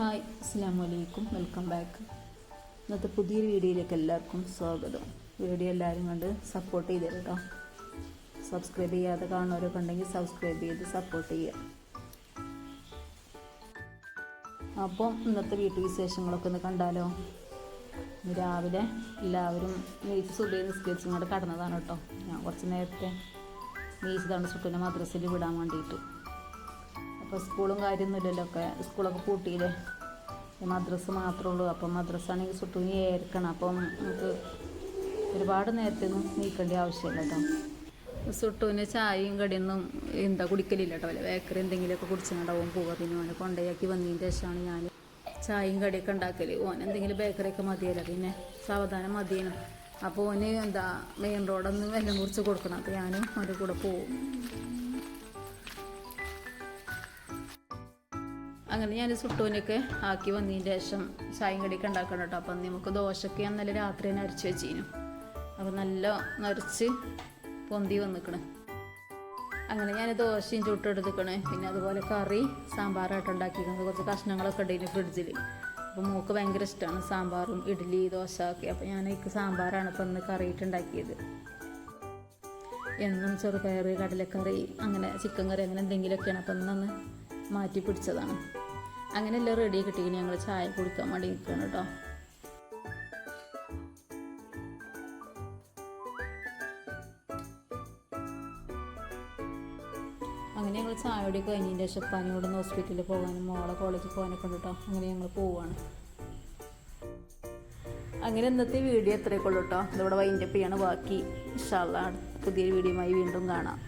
Hi അസ്സാം വലൈക്കും welcome back. ഇന്നത്തെ പുതിയൊരു വീഡിയോയിലേക്ക് എല്ലാവർക്കും സ്വാഗതം. വീഡിയോ എല്ലാവരും കണ്ട് സപ്പോർട്ട് ചെയ്ത് കേട്ടോ സബ്സ്ക്രൈബ് ചെയ്യാതെ കാണുന്നവരൊക്കെ ഉണ്ടെങ്കിൽ സബ്സ്ക്രൈബ് ചെയ്ത് സപ്പോർട്ട് ചെയ്യുക അപ്പം ഇന്നത്തെ വീട്ടു വിശേഷങ്ങളൊക്കെ ഒന്ന് കണ്ടാലോ? രാവിലെ എല്ലാവരും നീച്ച് സുബൈ നിസ്കരിച്ചും കൂടെ കടന്നതാണ് കേട്ടോ ഞാൻ കുറച്ച് നേരത്തെ നീച്ചതാണ് സുട്ടിനെ മദ്രസയിൽ വിടാൻ വേണ്ടിയിട്ട്. അപ്പോൾ സ്കൂളും കാര്യമൊന്നുമില്ലല്ലോ. ഒക്കെ സ്കൂളൊക്കെ പൂട്ടിയില്ലേ. മദ്രസ മാത്രമേ ഉള്ളൂ. അപ്പം മദ്രസ് ആണെങ്കിൽ സുട്ടുവിന് ഏർക്കണം. അപ്പം നമുക്ക് ഒരുപാട് നേരത്തെ ഒന്നും നീക്കേണ്ട ആവശ്യമില്ല കേട്ടോ. സുട്ടുവിന് ചായയും കടിയൊന്നും എന്താ കുടിക്കലില്ല കേട്ടോ. അല്ലെ ബേക്കറി എന്തെങ്കിലുമൊക്കെ കുടിച്ചിട്ടുണ്ടാവും പോവുക. പിന്നെ ഓനെ കൊണ്ടയാക്കി വന്നതിന് ശേഷമാണ് ഞാൻ ചായയും കടിയൊക്കെ ഉണ്ടാക്കൽ ഓൻ എന്തെങ്കിലും ബേക്കറിയൊക്കെ മതിയല്ലോ. പിന്നെ സാവധാനം മതിയനും. അപ്പോൾ ഓന് എന്താ മെയിൻ റോഡൊന്നും എല്ലാം കുറിച്ച് കൊടുക്കണം. അപ്പോൾ ഞാനും അവന്റെ കൂടെ പോവും. അങ്ങനെ ഞാൻ സുട്ടൂനൊക്കെ ആക്കി വന്നതിന് ശേഷം ചായയും കടിയൊക്കെ ഉണ്ടാക്കണം കേട്ടോ. അപ്പം നമുക്ക് ദോശയ്ക്ക് ഞാൻ നല്ല രാത്രി തന്നെ അരച്ച് വെച്ചിരുന്നു. അപ്പം നല്ല നരച്ച് പൊന്തി വന്നിക്കണ്. അങ്ങനെ ഞാൻ ദോശയും ചുട്ടെടുത്തിക്കണ് പിന്നെ അതുപോലെ കറി സാമ്പാറായിട്ട് ഉണ്ടാക്കിയിരിക്കുന്നത് കുറച്ച് കഷ്ണങ്ങളൊക്കെ ഉണ്ടായിരുന്നു ഫ്രിഡ്ജിൽ. അപ്പോൾ മൂക്ക് ഭയങ്കര ഇഷ്ടമാണ് സാമ്പാറും ഇഡ്ഡലി ദോശ ഒക്കെ അപ്പോൾ ഞാൻ എനിക്ക് സാമ്പാറാണ് ഇപ്പം ഇന്ന് കറിയിട്ട് ഉണ്ടാക്കിയത്. എന്നും ചെറുപയർ കടലക്കറി അങ്ങനെ ചിക്കൻ കറി അങ്ങനെ എന്തെങ്കിലുമൊക്കെയാണ്. അപ്പം ഇന്നൊന്ന് മാറ്റി പിടിച്ചതാണ്. അങ്ങനെ എല്ലാം റെഡി കിട്ടിയിട്ട് ഞങ്ങൾ ചായ കുടിക്കാൻ വേണ്ടി നിൽക്കുകയാണ് കേട്ടോ അങ്ങനെ ഞങ്ങൾ ചായ കുടി കഴിഞ്ഞതിന്റെ ശേഷം പനിയോട് ഹോസ്പിറ്റലിൽ പോകാനും മോളെ കോളേജിൽ പോകാനൊക്കെ ഉണ്ട് കേട്ടോ അങ്ങനെ ഞങ്ങൾ പോവുകയാണ് അങ്ങനെ ഇന്നത്തെ വീഡിയോ എത്രയൊക്കെ ഉള്ളൂ കേട്ടോ ഇതിവിടെ വൈൻഡപ്പ് ചെയ്യാണ്. ബാക്കി ഇഷ്ടമുള്ള പുതിയൊരു വീഡിയോയുമായി വീണ്ടും കാണാം.